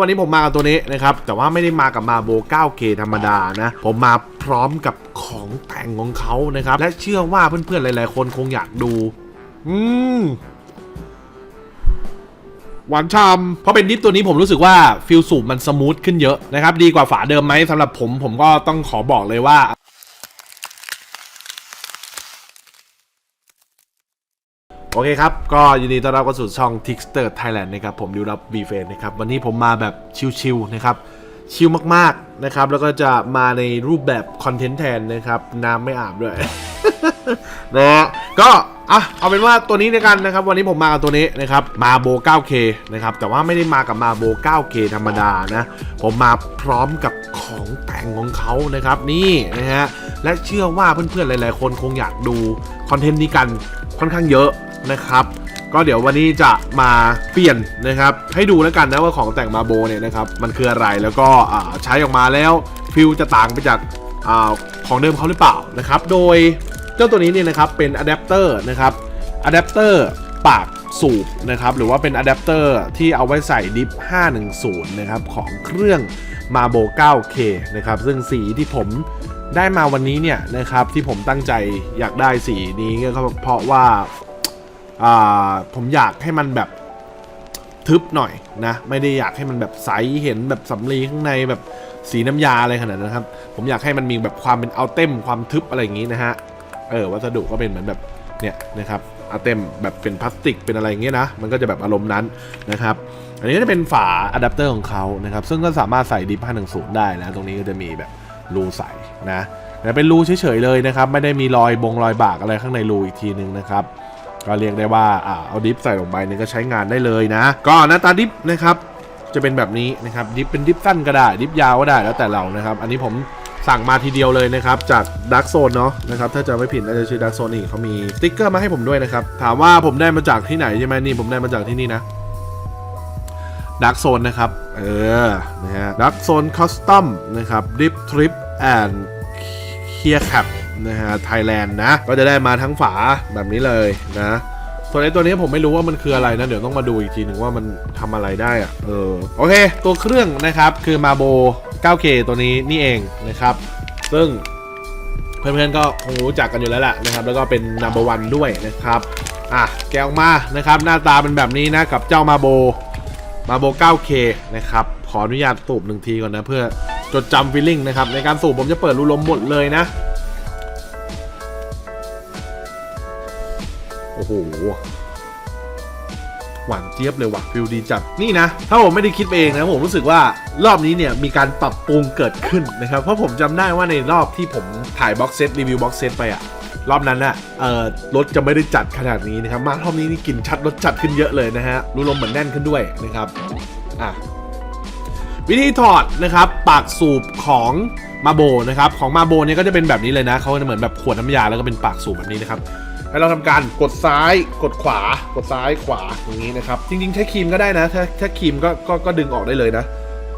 วันนี้ผมมากับตัวนี้นะครับ แต่ว่าไม่ได้มากับมาโบ 9K ธรรมดานะ ผมมาพร้อมกับของแต่งของเขานะครับ และเชื่อว่าเพื่อนๆ หลายๆ คนคงอยากดู อืมหวานชามเพราะเป็นดิฟตัวนี้ผมรู้สึกว่าฟิลสูบมันสมูทขึ้นเยอะนะครับ ดีกว่าฝาเดิมไหมสำหรับผมผมก็ต้องขอบอกเลยว่า โอเคครับ ก็ยินดีต้อนรับเข้าสู่ช่อง Tixter Thailand นะครับผมดิวรับบีเฟนนะครับ วันนี้ผมมาแบบชิลๆนะครับชิลมากๆนะครับ แล้วก็จะมาในรูปแบบคอนเทนต์แทนนะครับ น้ำไม่อาบด้วย นะฮะก็อะเอาเป็นว่าตัวนี้ในกันนะครับ วันนี้ผมมากับตัวนี้นะครับมาโบ 9K นะครับ แต่ว่าไม่ได้มากับมาโบ 9K ธรรมดานะ ผมมาพร้อมกับของแต่งของเขานะครับ นี่นะฮะ และเชื่อว่าเพื่อนๆหลายๆ คนคงอยากดูคอนเทนต์นี้กันค่อนข้างเยอะนะครับก็เดี๋ยววันนี้จะมาเปลี่ยนนะครับ ให้ดูแล้วกันนะว่าของแต่งมาโบเนี่ยนะครับมันคืออะไรแล้วก็ใช้ออกมาแล้วฟิลจะต่างไปจากอาของเดิมเขาหรือเปล่านะครับ โดยเจ้าตัวนี้เนี่ยนะครับเป็นอะแดปเตอร์นะครับอะแดปเตอร์ปากสูบนะครับหรือว่าเป็นอะแดปเตอร์ที่เอาไว้ใส่ดิฟ 510 นะครับของเครื่องมาโบ 9K นะครับซึ่งสีที่ผม ได้มาวันนี้เนี่ยนะครับที่ผมตั้งใจอยากได้สีนี้ก็เพราะว่าาผมอยากให้มันแบบทึบหน่อยนะไม่ได้อยากให้มันแบบใสเห็นแบบสำลีข้างในแบบสีน้ำยาอะไรขนาดนั้นครับผมอยากให้มันมีแบบความเป็นเอาเต็มความทึบอะไรอย่างนี้นะฮะเออวัสดุก็เป็นเหมือนแบบเนี่ยนะครับเอาเต็มแบบเป็นพลาสติกเป็นอะไรอย่างเงี้ยนะมันก็จะแบบอารมณ์นั้นนะครับอันนี้ก็จะเป็นฝาอะแดปเตอร์ของเขานะครับซึ่งก็สามารถใส่ดิฟ510ได้นะตรงนี้ก็จะมีแบบ รูใสนะแต่เป็นรูเฉยๆเลยนะครับ ไม่ได้มีรอยบงรอยบากอะไรข้างในรูอีกทีนึงนะครับก็เรียกได้ว่าอ่าเอาดิฟใส่ลงไปนี่ก็ใช้งานได้เลยนะ ก็หน้าตาดิฟนะครับจะเป็นแบบนี้นะครับดิฟเป็นดิฟสั้นก็ได้ดิฟยาวก็ได้แล้วแต่เรานะครับ อันนี้ผมสั่งมาทีเดียวเลยนะครับ จากดักโซนเนาะนะครับถ้าจะไม่ผิดน่าจะชื่อดักโซนนี่เขามีสติ๊กเกอร์มาให้ผมด้วยนะครับ ถามว่าผมได้มาจากที่ไหนใช่ไหมนี่ผมได้มาจากที่นี่นะดักโซนนะครับ เออ นะฮะดักโซนคอสตอมนะครับดิฟทริปแอนด์เคียร์แคปนะฮะไทยแลนด์นะ ก็จะได้มาทั้งฝาแบบนี้เลยนะส่วนไอ้ตัวนี้ผมไม่รู้ว่ามันคืออะไรนะ เดี๋ยวต้องมาดูอีกทีหนึ่งว่ามันทำอะไรได้อะเออ โอเค ตัวเครื่องนะครับคือมาโบ 9K ตัวนี้นี่เองนะครับ ซึ่งเพื่อนๆก็คงรู้จักกันอยู่แล้วแหละนะครับ แล้วก็เป็น number one ด้วยนะครับ อะ แกออกมานะครับ หน้าตาเป็นแบบนี้นะกับเจ้ามาโบ มาโบ 9K นะครับ ขออนุญาตสูบหนึ่งทีก่อนนะเพื่อจดจำฟีลลิ่งนะครับ ในการสูบผมจะเปิดรูลมหมดเลยนะ โอ้โห หวานเจี๊ยบเลยว่ะฟิลดีจัด นี่นะ ถ้าผมไม่ได้คิดเองนะผมรู้สึกว่ารอบนี้เนี่ยมีการปรับปรุงเกิดขึ้นนะครับ เพราะผมจำได้ว่าในรอบที่ผมถ่ายบ็อกเซตรีวิวบ็อกเซตไปอะ รอบนั้นอะเอ่อรถจะไม่ได้จัดขนาดนี้นะครับ มารอบนี้นี่กลิ่นชัดรถจัดขึ้นเยอะเลยนะฮะรูลมเหมือนแน่นขึ้นด้วยนะครับอะวิธีถอดนะครับปากสูบของมาโบนะครับของมาโบเนี่ยก็จะเป็นแบบนี้เลยนะเขาจะเหมือนแบบขวดน้ำยาแล้วก็เป็นปากสูบแบบนี้นะครับให้เราทำการกดซ้ายกดขวากดซ้ายขวาอย่างนี้นะครับจริงๆ ใช้ครีมก็ได้นะ ถ้าถ้าครีมก็ก็ก็ดึงออกได้เลยนะ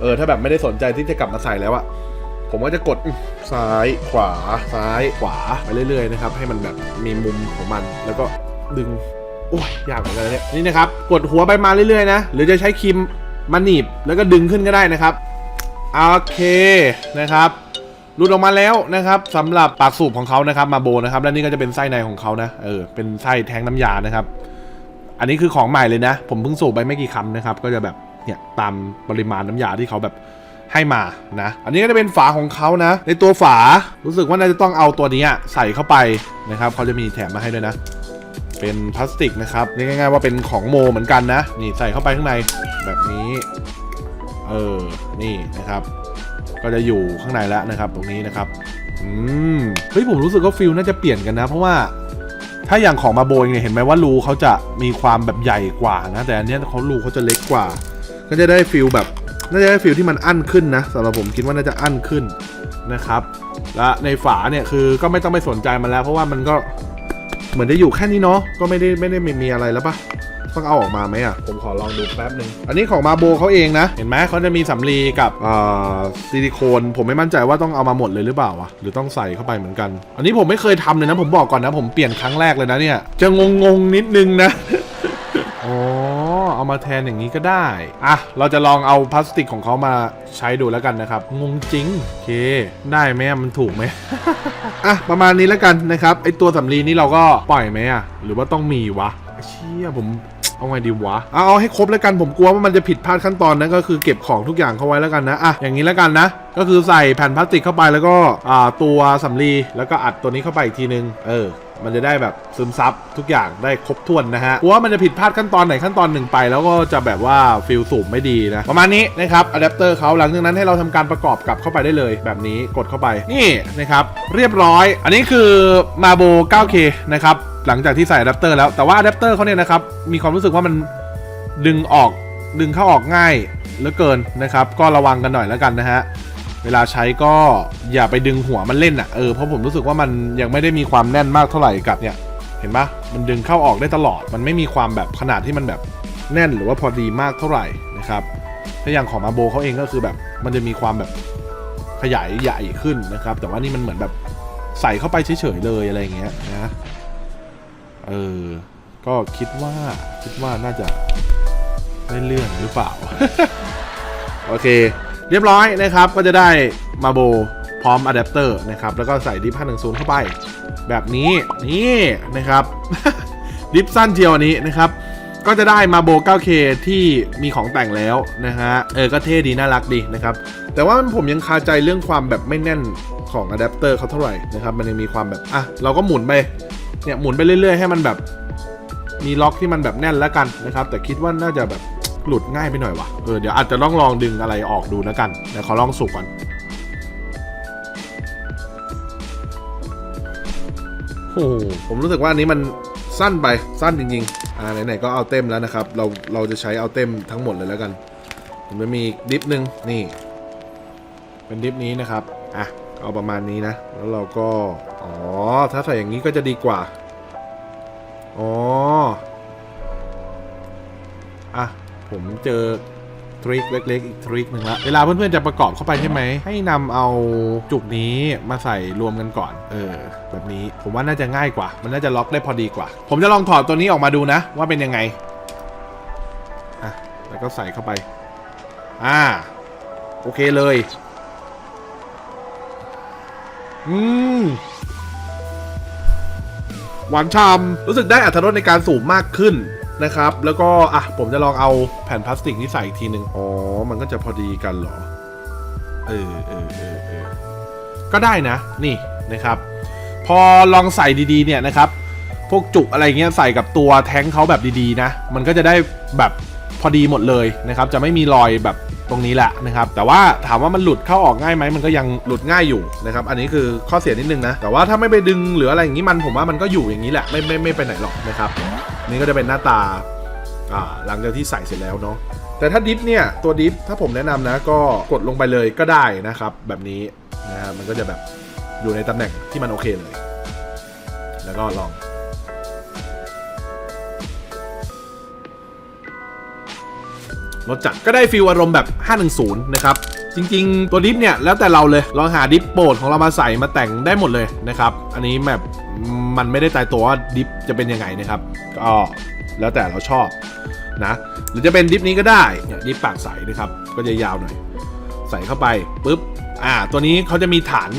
เออถ้าแบบไม่ได้สนใจที่จะกลับมาใส่แล้วอะ ผมก็จะกดซ้ายขวาซ้ายขวาไปเรื่อยๆนะครับให้มันแบบมีมุมของมันแล้วก็ดึงโอ้ยยากเหมือนกันเนี่ยนี่นะครับกดหัวไปมาเรื่อยๆนะหรือจะใช้ครีมมาหนีบแล้วก็ดึงขึ้นก็ได้นะครับโอเคนะครับหลุดออกมาแล้วนะครับสำหรับปากสูบของเขานะครับมาโบนะครับและนี่ก็จะเป็นไส้ในของเขานะเออเป็นไส้แทงน้ำยานะครับ อันนี้คือของใหม่เลยนะ ผมเพิ่งสูบไปไม่กี่คำนะครับ ก็จะแบบเนี่ยตามปริมาณน้ำยาที่เขาแบบ ให้มานะ อันนี้ก็จะเป็นฝาของเขานะ ในตัวฝารู้สึกว่าน่าจะต้องเอาตัวนี้ใส่เข้าไปนะครับเขาจะมีแถมมาให้ด้วยนะ เป็นพลาสติกนะครับเรียกง่ายๆว่าเป็นของโมเหมือนกันนะ นี่ใส่เข้าไปข้างในแบบนี้ เออ นี่นะครับ ก็จะอยู่ข้างในแล้วนะครับ ตรงนี้นะครับ อืม เฮ้ยผมรู้สึกว่าฟิลน่าจะเปลี่ยนกันนะ เพราะว่าถ้าอย่างของมาโบยเนี่ยเห็นไหมว่ารูเขาจะมีความแบบใหญ่กว่านะ แต่อันนี้เขารูเขาจะเล็กกว่า ก็จะได้ฟิลแบบ น่าจะได้ฟิลที่มันอั้นขึ้นนะสำหรับผมคิดว่าน่าจะอั้นขึ้นนะครับ และในฝาเนี่ยคือก็ไม่ต้องไปสนใจมันแล้ว เพราะว่ามันก็เหมือนจะอยู่แค่นี้เนาะก็ไม่ได้ไม่ได้มีอะไรแล้วปะต้องเอาออกมาไหมอะ ผมขอลองดูแป๊บหนึ่งอันนี้ของมาโบเขาเองนะ เห็นไหมเขาจะมีสำลีกับเอ่อซิลิโคน ผมไม่มั่นใจว่าต้องเอามาหมดเลยหรือเปล่าวะ หรือต้องใส่เข้าไปเหมือนกัน อันนี้ผมไม่เคยทำเลยนะ ผมบอกก่อนนะ ผมเปลี่ยนครั้งแรกเลยนะเนี่ย จะงงงๆนิดนึงนะอ๋อ เอามาแทนอย่างนี้ก็ได้ อะ เราจะลองเอาพลาสติกของเขามาใช้ดูแล้วกันนะครับ งงจริง โอเค ได้ไหมอะมันถูกไหมอะ ประมาณนี้แล้วกันนะครับ ไอตัวสำลีนี่เราก็ปล่อยไหมอะ หรือว่าต้องมีวะเชี่ยผมเอาไงดีวะ เอาเอาให้ครบแล้วกันผมกลัวว่ามันจะผิดพลาดขั้นตอนนั้นก็คือเก็บของทุกอย่างเข้าไว้แล้วกันนะ อะ อย่างนี้แล้วกันนะ ก็คือใส่แผ่นพลาสติกเข้าไปแล้วก็ อ่า ตัวสำลีแล้วก็อัดตัวนี้เข้าไปอีกทีนึง เออ มันจะได้แบบซึมซับทุกอย่างได้ครบถ้วนนะฮะกลัวว่ามันจะผิดพลาดขั้นตอนไหนขั้นตอนหนึ่งไป แล้วก็จะแบบว่าฟิลสูบไม่ดีนะประมาณนี้นะครับอะแดปเตอร์เขาหลังจากนั้นให้เราทำการประกอบกลับเข้าไปได้เลยแบบนี้กดเข้าไปนี่นะครับเรียบร้อย อันนี้คือมาโบ 9K นะครับหลังจากที่ใส่อะแดปเตอร์แล้วแต่ว่าอะแดปเตอร์เขาเนี่ยนะครับมีความรู้สึกว่ามันดึงออกดึงเข้าออกง่ายเหลือเกินนะครับก็ระวังกันหน่อยแล้วกันนะฮะ เวลาใช้ก็อย่าไปดึงหัวมันเล่นอะเออเพราะผมรู้สึกว่ามันยังไม่ได้มีความแน่นมากเท่าไหร่กับเนี่ย เห็นปะมันดึงเข้าออกได้ตลอด มันไม่มีความแบบขนาดที่มันแบบแน่นหรือว่าพอดีมากเท่าไหร่นะครับถ้าอย่างของมาโบเขาเองก็คือแบบมันจะมีความแบบขยายใหญ่ขึ้นนะครับ แต่ว่านี่มันเหมือนแบบใส่เข้าไปเฉยๆเลยอะไรเงี้ยนะเออก็คิดว่าคิดว่าน่าจะได้เรื่องหรือเปล่า โอเค เรียบร้อยนะครับ ก็จะได้มาโบพร้อมอะแดปเตอร์นะครับ แล้วก็ใส่ดิฟ510 เข้าไป แบบนี้นี่นะครับ ดิฟสั้นเจียวนี้นะครับ ก็จะได้มาโบ 9K ที่มีของแต่งแล้วนะฮะ เออ ก็เท่ดี น่ารักดีนะครับ แต่ว่าผมยังคาใจเรื่องความแบบไม่แน่นของอะแดปเตอร์เขาเท่าไหร่นะครับ มันยังมีความแบบ อะ เราก็หมุนไป เนี่ย หมุนไปเรื่อยๆ ให้มันแบบ มีล็อกที่มันแบบแน่นแล้วกันนะครับ แต่คิดว่าน่าจะแบบ หลุดง่ายไปหน่อยวะเออเดี๋ยวอาจจะต้องลองดึงอะไรออกดูแล้วกันเดี๋ยวขอลองสุกก่อนโอ้โหผมรู้สึกว่าอันนี้มันสั้นไปสั้นจริงๆอ่าไหนๆก็เอาเต็มแล้วนะครับ เราเราจะใช้เอาเต็มทั้งหมดเลยแล้วกันผมจะมีดิฟหนึ่งนี่ เป็นดิฟนี้นะครับอะเอาประมาณนี้นะ แล้วเราก็ อ๋อ ถ้าใส่อย่างนี้ก็จะดีกว่า อ๋อ อะ ผมเจอทริคเล็กๆอีกทริคหนึ่งละเวลาเพื่อนๆจะประกอบเข้าไปใช่ไหม ให้นำเอาจุกนี้มาใส่รวมกันก่อน เออ แบบนี้ผมว่าน่าจะง่ายกว่า มันน่าจะล็อกได้พอดีกว่า ผมจะลองถอดตัวนี้ออกมาดูนะ ว่าเป็นยังไงอะแล้วก็ใส่เข้าไปอ่าโอเคเลย อืมหวานชามรู้สึกได้อัตรสในการสูบมากขึ้น นะครับ แล้วก็อะผมจะลองเอาแผ่นพลาสติกนี้ใส่อีกทีหนึ่งอ๋อ มันก็จะพอดีกันเหรอ เออเออเออเออก็ได้นะ นี่นะครับ พอลองใส่ดีๆ เนี่ยนะครับ พวกจุกอะไรเงี้ยใส่กับตัวแท้งเขาแบบดีๆนะ มันก็จะได้แบบพอดีหมดเลยนะครับ จะไม่มีรอยแบบตรงนี้แหละนะครับ แต่ว่าถามว่ามันหลุดเข้าออกง่ายไหมมันก็ยังหลุดง่ายอยู่นะครับ อันนี้คือข้อเสียนิดนึงนะ แต่ว่าถ้าไม่ไปดึงหรืออะไรอย่างนี้มันผมว่ามันก็อยู่อย่างนี้แหละ ไม่ไม่ไม่ไปไหนหรอกนะครับ นี่ก็จะเป็นหน้าตาหลังจากที่ใส่เสร็จแล้วเนาะแต่ถ้าดิฟเนี่ยตัวดิฟถ้าผมแนะนำนะก็กดลงไปเลยก็ได้นะครับ แบบนี้นะฮะมันก็จะแบบอยู่ในตำแหน่งที่มันโอเคเลย แล้วก็ลองรสจัดก็ได้ฟีลอารมณ์แบบ 510 นะครับ จริงๆ ตัวดิฟเนี่ย แล้วแต่เราเลย ลองหาดิฟโปรดของเรามาใส่มาแต่งได้หมดเลยนะครับ อันนี้แบบ มันไม่ได้ตายตัวว่าดิฟจะเป็นยังไงนะครับก็แล้วแต่เราชอบนะหรือจะเป็นดิฟนี้ก็ได้เนี่ยดิฟปากใสนะครับ ก็จะยาวหน่อย ใส่เข้าไปปุ๊บอ่าตัวนี้เขาจะมีฐาน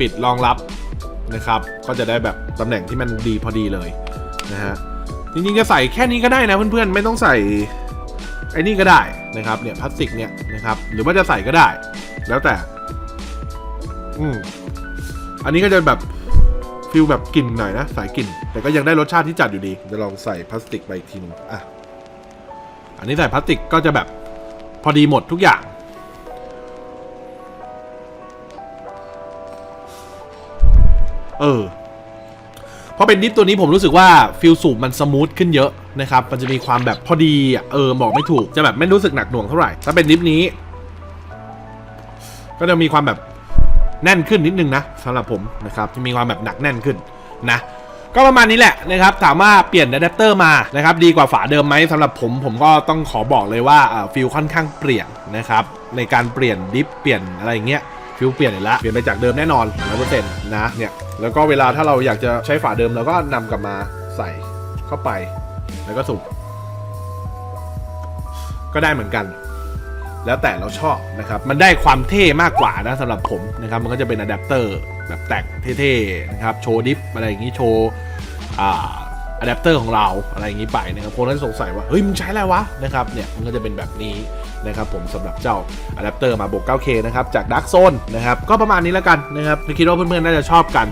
ปิดรองรับนะครับ ก็จะได้แบบตำแหน่งที่มันดีพอดีเลยนะฮะจริงๆจะใส่แค่นี้ก็ได้นะเพื่อนๆไม่ต้องใส่ไอ้นี่ก็ได้นะครับเนี่ยพลาสติกเนี่ยนะครับหรือว่าจะใส่ก็ได้ แล้วแต่ อืมอันนี้ก็จะแบบ ฟิลแบบกลิ่นหน่อยนะ สายกลิ่น แต่ก็ยังได้รสชาติที่จัดอยู่ดีจะลองใส่พลาสติกไปอีกทีนึงอะอันนี้ใส่พลาสติกก็จะแบบพอดีหมดทุกอย่าง เออเพราะเป็นดิฟตัวนี้ผมรู้สึกว่าฟิลสูบมันสมูทขึ้นเยอะนะครับ มันจะมีความแบบพอดีเออบอกไม่ถูก จะแบบไม่รู้สึกหนักหน่วงเท่าไหร่ ถ้าเป็นดิฟนี้ ก็จะมีความแบบ แน่นขึ้นนิดนึงนะสำหรับผมนะครับจะมีความแบบหนักแน่นขึ้นนะก็ประมาณนี้แหละนะครับถามว่าเปลี่ยนอะแดปเตอร์มานะครับดีกว่าฝาเดิมไหมสำหรับผมผมก็ต้องขอบอกเลยว่าฟิลค่อนข้างเปลี่ยนนะครับในการเปลี่ยนดิฟเปลี่ยนอะไรเงี้ยฟิลเปลี่ยนอีกแล้วเปลี่ยนไปจากเดิมแน่นอนร้อยเปอร์เซ็นต์นะเนี่ยแล้วก็เวลาถ้าเราอยากจะใช้ฝาเดิมเราก็นำกลับมาใส่เข้าไป แล้วก็สูบก็ได้เหมือนกัน แล้วแต่เราชอบนะครับ มันได้ความเท่มากกว่านะสำหรับผมนะครับ มันก็จะเป็นอะแดปเตอร์แบบแต่งเท่ๆนะครับ โชว์ดิฟอะไรอย่างนี้ โชว์อ่าอะแดปเตอร์ของเราอะไรอย่างนี้ไปนะครับคนนั้นสงสัยว่า เฮ้ยมึงใช้อะไรวะนะครับเนี่ยมันก็จะเป็นแบบนี้นะครับผมสำหรับเจ้าอะแดปเตอร์มาบวก 9K นะครับจาก Dark Zone นะครับก็ประมาณนี้แล้วกันนะครับคิดว่าเพื่อนๆน่าจะชอบกัน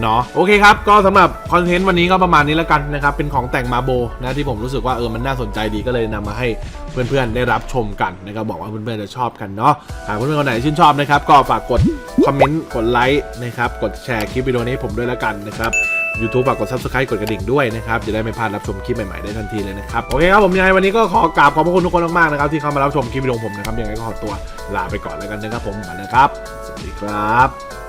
เนาะโอเคครับ ก็สำหรับคอนเทนต์วันนี้ก็ประมาณนี้แล้วกันนะครับ เป็นของแต่งมาโบนะที่ผมรู้สึกว่าเออมันน่าสนใจดีก็เลยนำมาให้เพื่อนๆได้รับชมกันนะครับบอกว่าเพื่อนๆจะชอบกันเนาะหากเพื่อนๆคนไหนชื่นชอบนะครับ ก็ฝากกดคอมเมนต์กดไลค์นะครับกดแชร์คลิปวิดีโอนี้ให้ผมด้วยแล้วกันนะครับ YouTube ฝากกด Subscribe กดกระดิ่งด้วยนะครับ จะได้ไม่พลาดรับชมคลิปใหม่ ๆ ได้ทันทีเลยนะครับ โอเคครับ ผมยังไงวันนี้ก็ขอกราบขอบพระคุณทุกคนมาก ๆ นะครับ ที่เข้ามารับชมคลิปวิดีโอผมนะครับ ยังไงก็ขอตัวลาไปก่อนแล้วกันนะครับผมนะครับ สวัสดีครับ